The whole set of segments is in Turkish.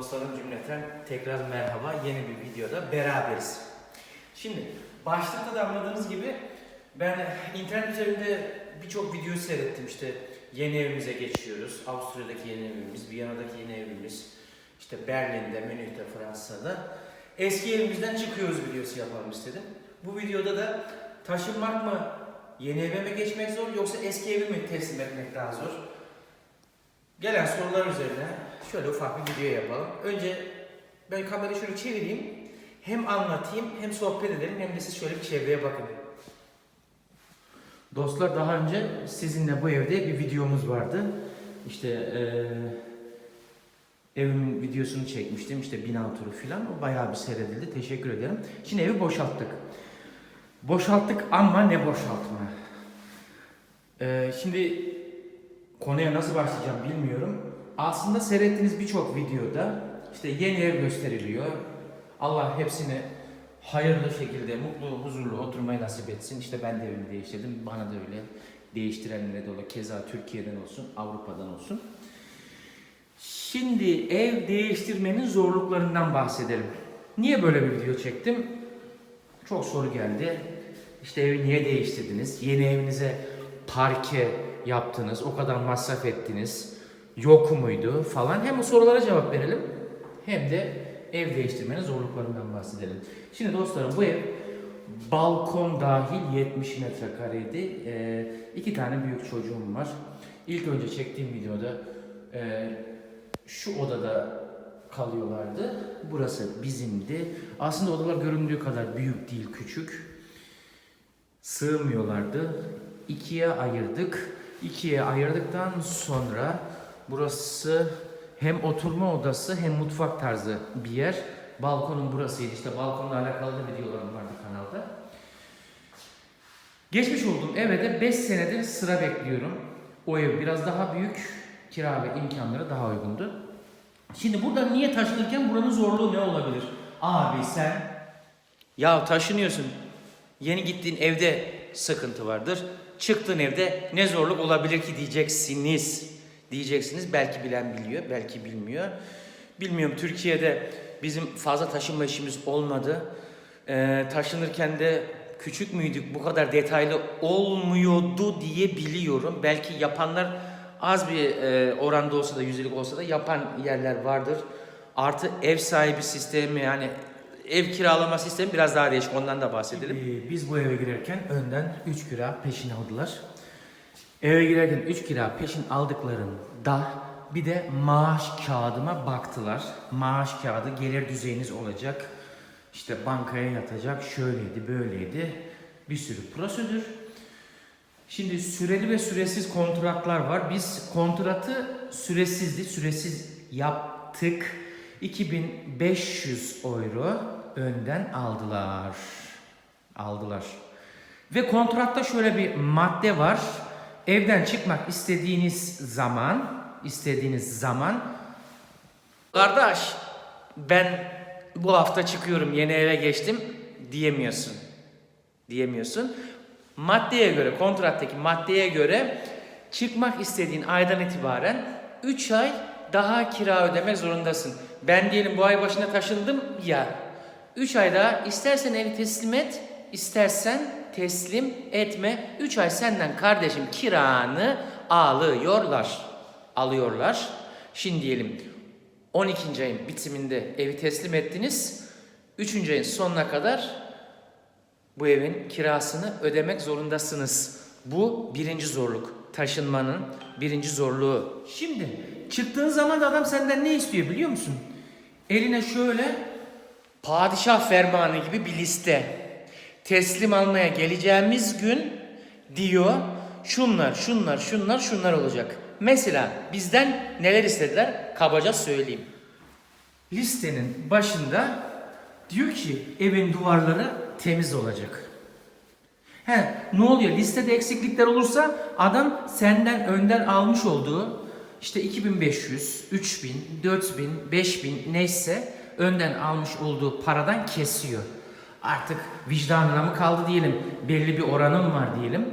Dostlarım cümleten tekrar merhaba. Yeni bir videoda beraberiz. Şimdi başlıkta da anladığınız gibi ben internet üzerinde birçok video seyrettim. İşte yeni evimize geçiyoruz. Avusturya'daki yeni evimiz, Viyana'daki yeni evimiz, işte Berlin'de, Münih'te, Fransa'da. Eski evimizden çıkıyoruz videosu yapalım istedim. Bu videoda da taşınmak mı, yeni eve mi geçmek zor yoksa eski evi mi teslim etmek daha zor? Gelen sorular üzerine şöyle ufak bir video yapalım. Önce ben kamerayı şöyle çevireyim. Hem anlatayım hem sohbet edelim hem de siz şöyle bir çevreye bakın. Dostlar daha önce sizinle bu evde bir videomuz vardı. İşte eee evimin videosunu çekmiştim. İşte bina turu filan. O bayağı bir seyredildi. Teşekkür ederim. Şimdi evi boşalttık. Boşalttık ama ne boşaltma. Eee, şimdi konuya nasıl başlayacağım bilmiyorum. Aslında seyrettiğiniz birçok videoda işte yeni ev gösteriliyor. Allah hepsini hayırlı şekilde, mutlu, huzurlu oturmayı nasip etsin. İşte ben de evimi değiştirdim. Bana da öyle değiştirenlere de olur. Keza Türkiye'den olsun, Avrupa'dan olsun. Şimdi ev değiştirmenin zorluklarından bahsedelim. Niye böyle bir video çektim? Çok soru geldi. İşte evi niye değiştirdiniz? Yeni evinize parke yaptınız, o kadar masraf ettiniz, yok muydu falan. Hem bu sorulara cevap verelim hem de ev değiştirmenin zorluklarından bahsedelim. Şimdi dostlarım bu ev balkon dahil 70 metrekareydi. Ee, iki tane büyük çocuğum var. İlk önce çektiğim videoda e, şu odada kalıyorlardı. Burası bizimdi. Aslında odalar göründüğü kadar büyük değil, küçük. Sığmıyorlardı. İkiye ayırdık. İkiye ayırdıktan sonra burası hem oturma odası hem mutfak tarzı bir yer. Balkonun burasıydı. İşte balkonla alakalı da videolarım vardı kanalda. Geçmiş olduğum eve de 5 senedir sıra bekliyorum. O ev biraz daha büyük. Kira ve imkanları daha uygundu. Şimdi burada niye taşınırken buranın zorluğu ne olabilir? Abi sen ya taşınıyorsun. Yeni gittiğin evde sıkıntı vardır. Çıktığın evde ne zorluk olabilir ki diyeceksiniz. Diyeceksiniz. Belki bilen biliyor, belki bilmiyor. Bilmiyorum Türkiye'de bizim fazla taşınma işimiz olmadı. Ee, taşınırken de küçük müydük bu kadar detaylı olmuyordu diye biliyorum. Belki yapanlar az bir e, oranda olsa da yüzdelik olsa da yapan yerler vardır. Artı ev sahibi sistemi yani ev kiralama sistemi biraz daha değişik ondan da bahsedelim. Ee, biz bu eve girerken önden 3 kira peşin aldılar. Eve girerken 3 kira peşin aldıklarında bir de maaş kağıdıma baktılar. Maaş kağıdı gelir düzeyiniz olacak. İşte bankaya yatacak, şöyleydi, böyleydi. Bir sürü prosedür. Şimdi süreli ve süresiz kontratlar var. Biz kontratı süresizdi, süresiz yaptık. 2500 euro önden aldılar. Aldılar. Ve kontratta şöyle bir madde var. Evden çıkmak istediğiniz zaman, istediğiniz zaman Kardeş ben bu hafta çıkıyorum yeni eve geçtim diyemiyorsun. Diyemiyorsun. Maddeye göre, kontrattaki maddeye göre çıkmak istediğin aydan itibaren 3 ay daha kira ödemek zorundasın. Ben diyelim bu ay başına taşındım ya. 3 ay daha istersen evi teslim et, istersen teslim etme. 3 ay senden kardeşim kiranı alıyorlar. Alıyorlar. Şimdi diyelim 12. ayın bitiminde evi teslim ettiniz. 3. ayın sonuna kadar bu evin kirasını ödemek zorundasınız. Bu birinci zorluk. Taşınmanın birinci zorluğu. Şimdi çıktığın zaman da adam senden ne istiyor biliyor musun? Eline şöyle padişah fermanı gibi bir liste. Teslim almaya geleceğimiz gün diyor şunlar, şunlar, şunlar, şunlar olacak. Mesela bizden neler istediler? Kabaca söyleyeyim. Listenin başında diyor ki evin duvarları temiz olacak. He, ne oluyor? Listede eksiklikler olursa adam senden önden almış olduğu işte 2500, 3000, 4000, 5000 neyse önden almış olduğu paradan kesiyor. Artık vicdanına mı kaldı diyelim, belli bir oranım var diyelim,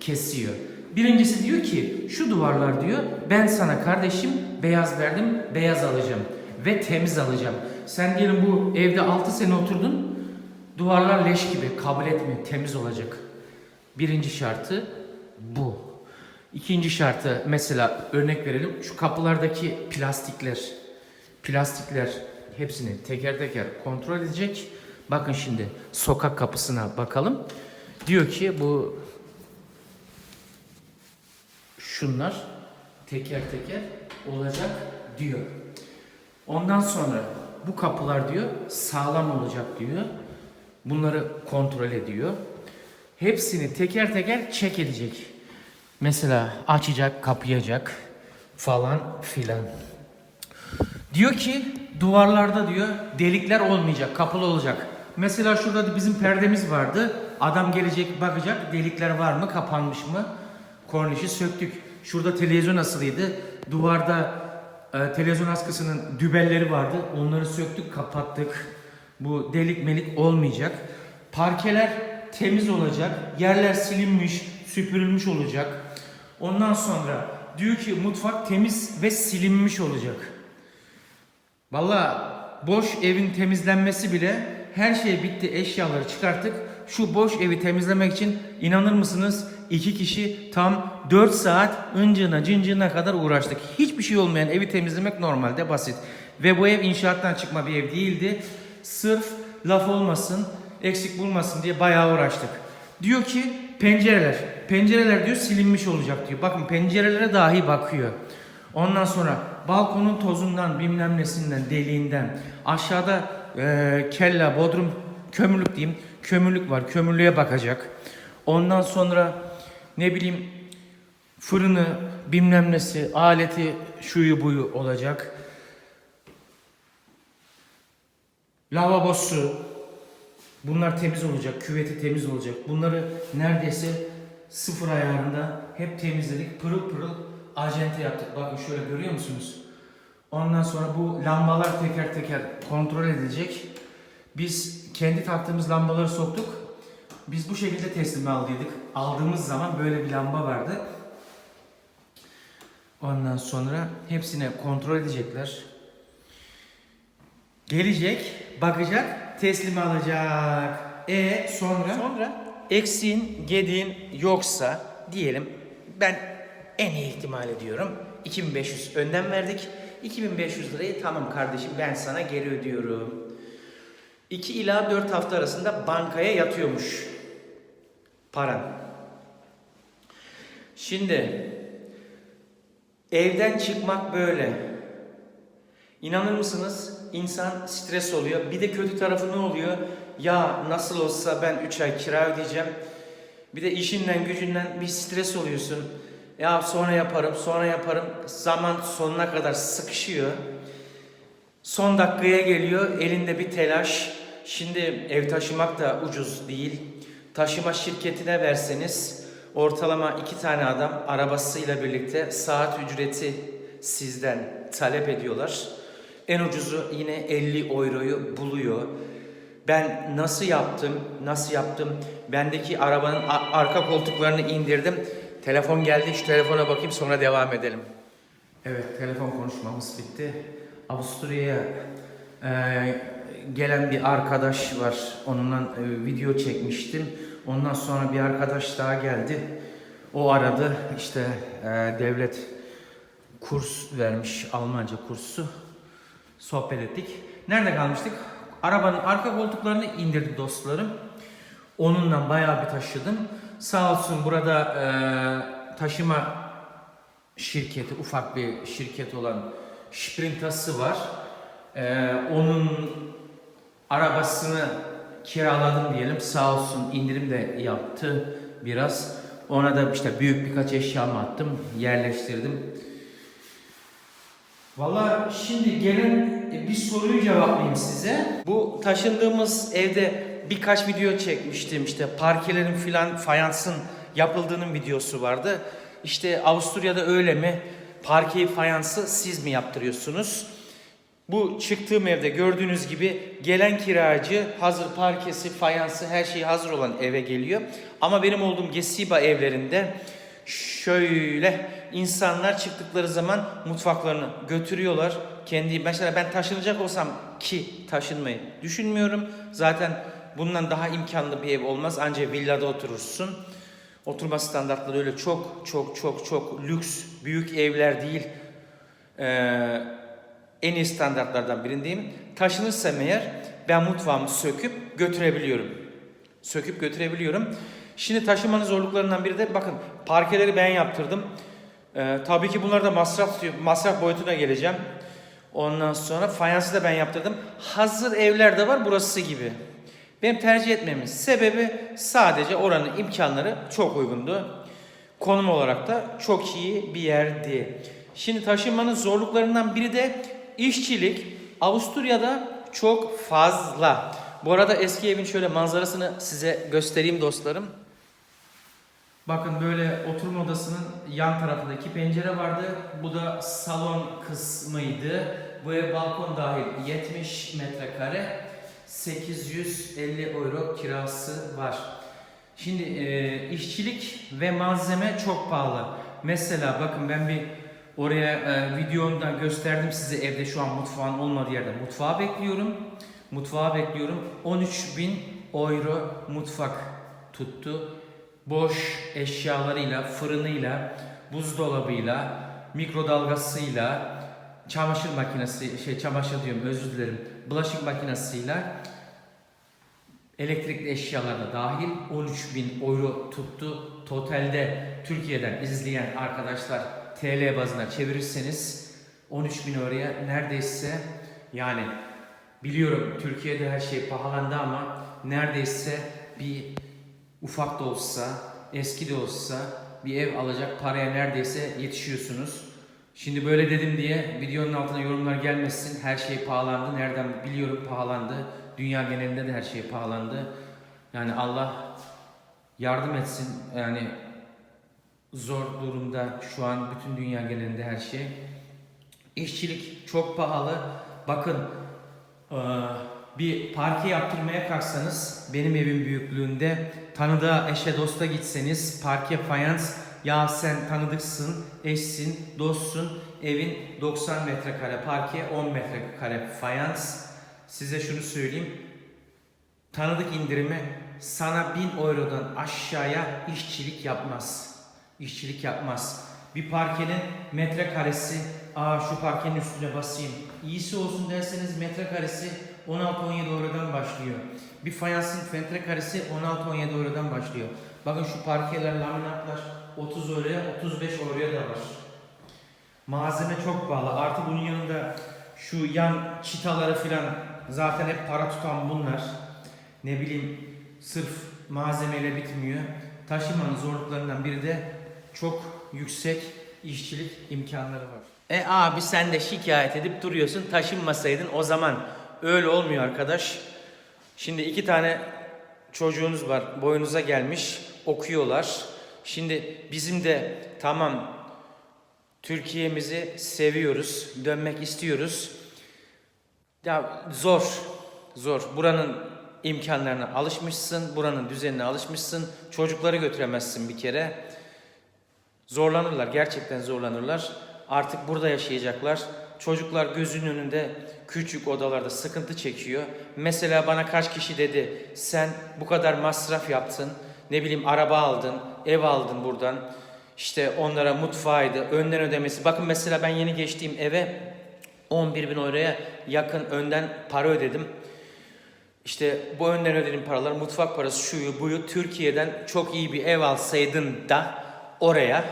kesiyor. Birincisi diyor ki şu duvarlar diyor ben sana kardeşim beyaz verdim beyaz alacağım. ve temiz alacağım. Sen diyelim bu evde 6 sene oturdun. Duvarlar leş gibi kabul etmiyor. Temiz olacak. Birinci şartı bu. İkinci şartı mesela örnek verelim. Şu kapılardaki plastikler, plastikler hepsini teker teker kontrol edecek. Bakın şimdi sokak kapısına bakalım. Diyor ki bu şunlar teker teker olacak diyor. Ondan sonra bu kapılar diyor sağlam olacak diyor. Bunları kontrol ediyor. Hepsini teker teker çek edecek. Mesela açacak, kapayacak falan filan. Diyor ki duvarlarda diyor delikler olmayacak, kapalı olacak. Mesela şurada da bizim perdemiz vardı. Adam gelecek bakacak delikler var mı, kapanmış mı? Kornişi söktük. Şurada televizyon asılıydı. Duvarda e, televizyon askısının dübelleri vardı. Onları söktük, kapattık. Bu delik melik olmayacak. Parkeler temiz olacak. Yerler silinmiş, süpürülmüş olacak. Ondan sonra diyor ki mutfak temiz ve silinmiş olacak. Valla boş evin temizlenmesi bile her şey bitti eşyaları çıkarttık. Şu boş evi temizlemek için inanır mısınız iki kişi tam 4 saat öncına cıncına kadar uğraştık. Hiçbir şey olmayan evi temizlemek normalde basit. Ve bu ev inşaattan çıkma bir ev değildi. Sırf laf olmasın, eksik bulmasın diye bayağı uğraştık. Diyor ki pencereler, pencereler diyor silinmiş olacak diyor. Bakın pencerelere dahi bakıyor. Ondan sonra balkonun tozundan bilmem nesinden deliğinden aşağıda e, kella bodrum kömürlük diyeyim kömürlük var kömürlüğe bakacak. Ondan sonra ne bileyim fırını bilmem nesi aleti şuyu buyu olacak. Lavabosu bunlar temiz olacak küveti temiz olacak. Bunları neredeyse sıfır ayarında hep temizledik pırıl pırıl acente yaptık. Bakın şöyle görüyor musunuz? Ondan sonra bu lambalar teker teker kontrol edilecek. Biz kendi taktığımız lambaları soktuk. Biz bu şekilde teslim aldıydık. Aldığımız zaman böyle bir lamba vardı. Ondan sonra hepsine kontrol edecekler. Gelecek, bakacak, teslim alacak. E sonra? Sonra eksiğin, gediğin yoksa diyelim ben en iyi ihtimal ediyorum 2500 önden verdik. 2500 lirayı tamam kardeşim ben sana geri ödüyorum. 2 ila 4 hafta arasında bankaya yatıyormuş paran. Şimdi evden çıkmak böyle. İnanır mısınız? İnsan stres oluyor. Bir de kötü tarafı ne oluyor? Ya nasıl olsa ben 3 ay kira ödeyeceğim. Bir de işinden gücünden bir stres oluyorsun. Ya sonra yaparım, sonra yaparım. Zaman sonuna kadar sıkışıyor. Son dakikaya geliyor, elinde bir telaş. Şimdi ev taşımak da ucuz değil. Taşıma şirketine verseniz ortalama iki tane adam arabasıyla birlikte saat ücreti sizden talep ediyorlar. En ucuzu yine 50 euroyu buluyor. Ben nasıl yaptım, nasıl yaptım? Bendeki arabanın arka koltuklarını indirdim. Telefon geldi, şu telefona bakayım sonra devam edelim. Evet, telefon konuşmamız bitti. Avusturya'ya e, gelen bir arkadaş var. Onunla e, video çekmiştim. Ondan sonra bir arkadaş daha geldi. O aradı. İşte e, devlet kurs vermiş, Almanca kursu. Sohbet ettik. Nerede kalmıştık? Arabanın arka koltuklarını indirdi dostlarım. Onunla bayağı bir taşıdım. Sağ olsun burada e, taşıma şirketi, ufak bir şirket olan Sprintası var. E, onun arabasını kiraladım diyelim. Sağ olsun indirim de yaptı biraz. Ona da işte büyük birkaç eşyamı attım, yerleştirdim. Valla şimdi gelin e, bir soruyu cevaplayayım size. Bu taşındığımız evde birkaç video çekmiştim. İşte parkelerin filan fayansın yapıldığının videosu vardı. İşte Avusturya'da öyle mi? Parkeyi fayansı siz mi yaptırıyorsunuz? Bu çıktığım evde gördüğünüz gibi gelen kiracı hazır parkesi, fayansı her şeyi hazır olan eve geliyor. Ama benim olduğum Gesiba evlerinde şöyle insanlar çıktıkları zaman mutfaklarını götürüyorlar. Kendi mesela ben taşınacak olsam ki taşınmayı düşünmüyorum. Zaten bundan daha imkanlı bir ev olmaz. Ancak villada oturursun. Oturma standartları öyle çok çok çok çok lüks büyük evler değil. Ee, en iyi standartlardan birindeyim. Taşınırsam eğer ben mutfağımı söküp götürebiliyorum. Söküp götürebiliyorum. Şimdi taşımanın zorluklarından biri de bakın parkeleri ben yaptırdım. Ee, tabii ki bunlar da masraf masraf boyutuna geleceğim. Ondan sonra fayansı da ben yaptırdım. Hazır evler de var burası gibi. Benim tercih etmemin sebebi sadece oranın imkanları çok uygundu. Konum olarak da çok iyi bir yerdi. Şimdi taşınmanın zorluklarından biri de işçilik. Avusturya'da çok fazla. Bu arada eski evin şöyle manzarasını size göstereyim dostlarım. Bakın böyle oturma odasının yan tarafında iki pencere vardı. Bu da salon kısmıydı. Bu ev balkon dahil 70 metrekare. 850 euro kirası var. Şimdi e, işçilik ve malzeme çok pahalı. Mesela bakın ben bir oraya e, videomda gösterdim size evde şu an mutfağın olmadığı yerde mutfağı bekliyorum. Mutfağı bekliyorum. 13.000 euro mutfak tuttu. Boş eşyalarıyla, fırınıyla, buzdolabıyla, mikrodalgasıyla, çamaşır makinesi, şey çamaşır diyorum özür dilerim. Bulaşık makinesiyle elektrikli eşyalar da dahil 13.000 euro tuttu. Totalde Türkiye'den izleyen arkadaşlar TL bazına çevirirseniz 13.000 euroya neredeyse yani biliyorum Türkiye'de her şey pahalandı ama neredeyse bir ufak da olsa eski de olsa bir ev alacak paraya neredeyse yetişiyorsunuz. Şimdi böyle dedim diye videonun altına yorumlar gelmesin. Her şey pahalandı. Nereden biliyorum pahalandı. Dünya genelinde de her şey pahalandı. Yani Allah yardım etsin. Yani zor durumda şu an bütün dünya genelinde her şey. İşçilik çok pahalı. Bakın bir parke yaptırmaya kalksanız benim evim büyüklüğünde tanıdığa eşe dosta gitseniz parke fayans ya sen tanıdıksın, eşsin, dostsun, evin 90 metrekare parke, 10 metrekare fayans. Size şunu söyleyeyim, tanıdık indirimi sana 1000 eurodan aşağıya işçilik yapmaz. İşçilik yapmaz. Bir parkenin metrekaresi, aa şu parkenin üstüne basayım. İyisi olsun derseniz metrekaresi 16-17 eurodan başlıyor. Bir fayansın metrekaresi 16-17 eurodan başlıyor. Bakın şu parkeler, laminatlar 30 euroya, 35 euroya da var. Malzeme çok pahalı. Artı bunun yanında şu yan çitaları filan zaten hep para tutan bunlar. Ne bileyim sırf malzemeyle bitmiyor. Taşımanın zorluklarından biri de çok yüksek işçilik imkanları var. E abi sen de şikayet edip duruyorsun taşınmasaydın o zaman öyle olmuyor arkadaş. Şimdi iki tane çocuğunuz var boyunuza gelmiş okuyorlar. Şimdi bizim de tamam Türkiye'mizi seviyoruz, dönmek istiyoruz. Ya zor, zor. Buranın imkanlarına alışmışsın, buranın düzenine alışmışsın. Çocukları götüremezsin bir kere. Zorlanırlar, gerçekten zorlanırlar. Artık burada yaşayacaklar. Çocuklar gözünün önünde küçük odalarda sıkıntı çekiyor. Mesela bana kaç kişi dedi, sen bu kadar masraf yaptın, ne bileyim araba aldın, ev aldın buradan. İşte onlara mutfağıydı, önden ödemesi. Bakın mesela ben yeni geçtiğim eve 11 bin euroya yakın önden para ödedim. İşte bu önden ödediğim paralar, mutfak parası, şuyu buyu Türkiye'den çok iyi bir ev alsaydın da oraya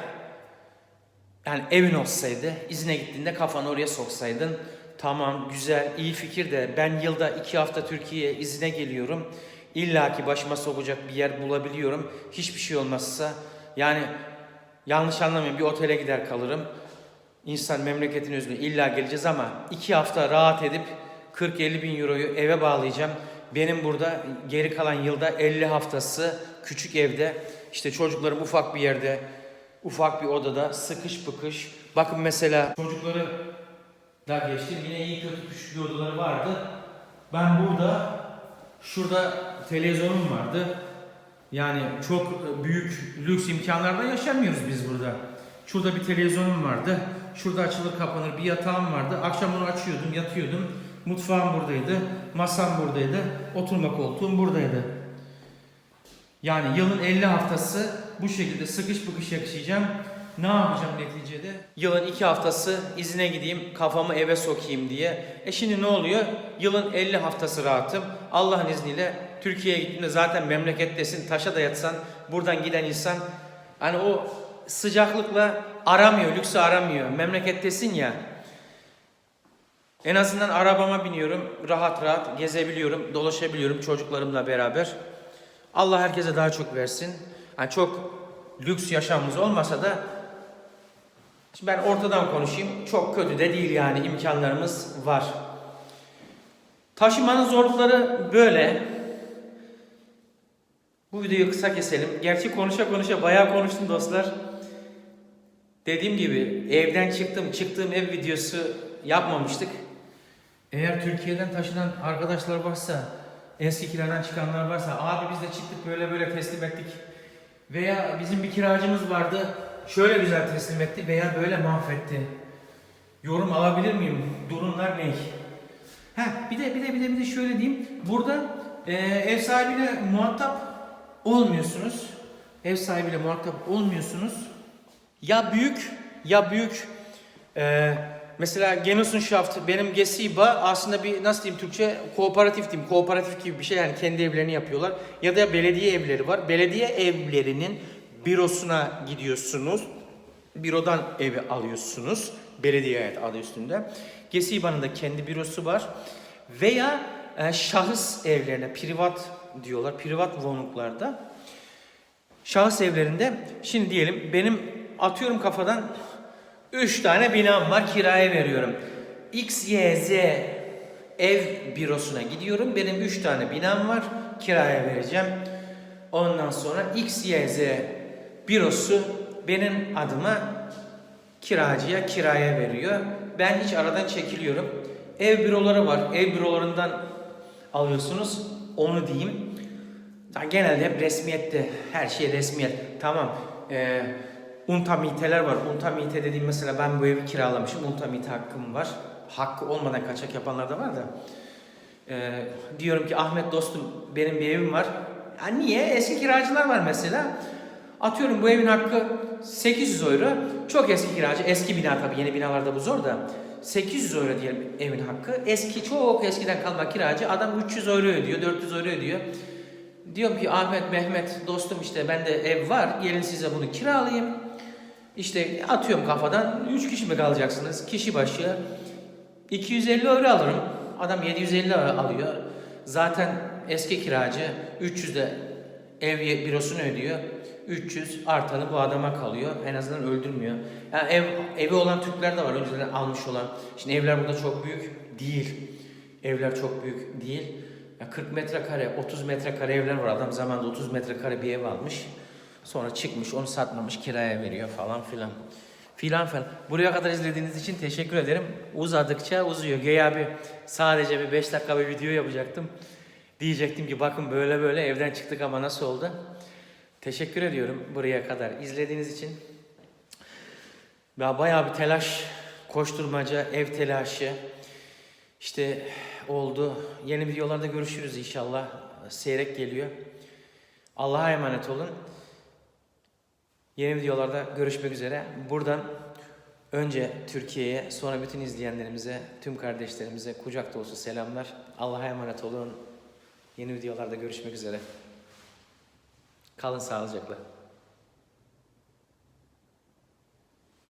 yani evin olsaydı izine gittiğinde kafanı oraya soksaydın tamam güzel iyi fikir de ben yılda iki hafta Türkiye'ye izine geliyorum. İlla ki başıma sokacak bir yer bulabiliyorum. Hiçbir şey olmazsa yani yanlış anlamayın bir otele gider kalırım. İnsan memleketin özünü illa geleceğiz ama iki hafta rahat edip 40-50 bin euroyu eve bağlayacağım. Benim burada geri kalan yılda 50 haftası küçük evde işte çocuklarım ufak bir yerde ufak bir odada sıkış pıkış. Bakın mesela çocukları da geçtim. Yine iyi kötü küçük bir odaları vardı. Ben burada şurada televizyonum vardı. Yani çok büyük lüks imkanlarda yaşamıyoruz biz burada. Şurada bir televizyonum vardı. Şurada açılır kapanır bir yatağım vardı. Akşam onu açıyordum, yatıyordum. Mutfağım buradaydı. Masam buradaydı. Oturma koltuğum buradaydı. Yani yılın 50 haftası bu şekilde sıkış bıkış yaşayacağım. Ne yapacağım neticede? Yılın 2 haftası izine gideyim, kafamı eve sokayım diye. E şimdi ne oluyor? Yılın 50 haftası rahatım. Allah'ın izniyle Türkiye'ye gittiğimde zaten memlekettesin, taşa da yatsan, buradan giden insan hani o sıcaklıkla aramıyor, lüksü aramıyor. Memlekettesin ya. En azından arabama biniyorum, rahat rahat gezebiliyorum, dolaşabiliyorum çocuklarımla beraber. Allah herkese daha çok versin. Yani çok lüks yaşamımız olmasa da şimdi ben ortadan konuşayım. Çok kötü de değil yani imkanlarımız var. Taşımanın zorlukları böyle. Bu videoyu kısa keselim. Gerçi konuşa konuşa bayağı konuştum dostlar. Dediğim gibi evden çıktım, çıktığım ev videosu yapmamıştık. Eğer Türkiye'den taşınan arkadaşlar varsa, eskikilerden çıkanlar varsa, abi biz de çıktık böyle böyle teslim ettik. Veya bizim bir kiracımız vardı, şöyle güzel teslim etti veya böyle mahvetti. Yorum alabilir miyim? Durumlar ne? Ha bir de bir de bir de bir de şöyle diyeyim. Burada e, ev sahibiyle muhatap olmuyorsunuz. Ev sahibiyle muhatap olmuyorsunuz. Ya büyük ya büyük. E, mesela Genossenschaft benim Gesiba aslında bir nasıl diyeyim Türkçe kooperatif diyeyim. Kooperatif gibi bir şey yani kendi evlerini yapıyorlar. Ya da belediye evleri var. Belediye evlerinin bürosuna gidiyorsunuz. Bürodan evi alıyorsunuz. Belediye adı üstünde. Gesiba'nın da kendi bürosu var. Veya e, şahıs evlerine privat diyorlar privat wohnunglarda Şahıs evlerinde şimdi diyelim benim atıyorum kafadan 3 tane binam var kiraya veriyorum. X, Y, Z ev bürosuna gidiyorum. Benim 3 tane binam var kiraya vereceğim. Ondan sonra X, Y, Z bürosu benim adıma kiracıya kiraya veriyor. Ben hiç aradan çekiliyorum. Ev büroları var. Ev bürolarından alıyorsunuz. Onu diyeyim. Ya genelde hep resmiyette. Her şey resmiyet. Tamam. Ee, untamiteler var. Untamite dediğim mesela ben bu evi kiralamışım. Untamite hakkım var. Hakkı olmadan kaçak yapanlar da var da. Ee, diyorum ki Ahmet dostum benim bir evim var. Ya niye? Eski kiracılar var mesela. Atıyorum bu evin hakkı 800 euro. Çok eski kiracı. Eski bina tabii yeni binalarda bu zor da. 800 euro diyelim evin hakkı. Eski çok eskiden kalma kiracı. Adam 300 euro ödüyor, 400 euro ödüyor. Diyorum ki Ahmet, Mehmet dostum işte bende ev var. Gelin size bunu kiralayayım. İşte atıyorum kafadan 3 kişi mi kalacaksınız? Kişi başı 250 euro alırım. Adam 750 euro alıyor. Zaten eski kiracı 300 de ev bürosunu ödüyor. 300 artanı bu adama kalıyor. En azından öldürmüyor. Yani ev evi olan Türkler de var önceden almış olan. Şimdi evler burada çok büyük değil. Evler çok büyük değil. Ya 40 metrekare, 30 metrekare evler var. Adam zamanında 30 metrekare bir ev almış. Sonra çıkmış, onu satmamış, kiraya veriyor falan filan. Filan falan. Buraya kadar izlediğiniz için teşekkür ederim. Uzadıkça uzuyor. Göğe abi sadece bir 5 dakika bir video yapacaktım. Diyecektim ki bakın böyle böyle evden çıktık ama nasıl oldu? Teşekkür ediyorum buraya kadar izlediğiniz için. Ya bayağı bir telaş, koşturmaca, ev telaşı. İşte oldu. Yeni videolarda görüşürüz inşallah. Seyrek geliyor. Allah'a emanet olun. Yeni videolarda görüşmek üzere. Buradan önce Türkiye'ye, sonra bütün izleyenlerimize, tüm kardeşlerimize kucak dolusu selamlar. Allah'a emanet olun. Yeni videolarda görüşmek üzere. Kalın sağlıcakla.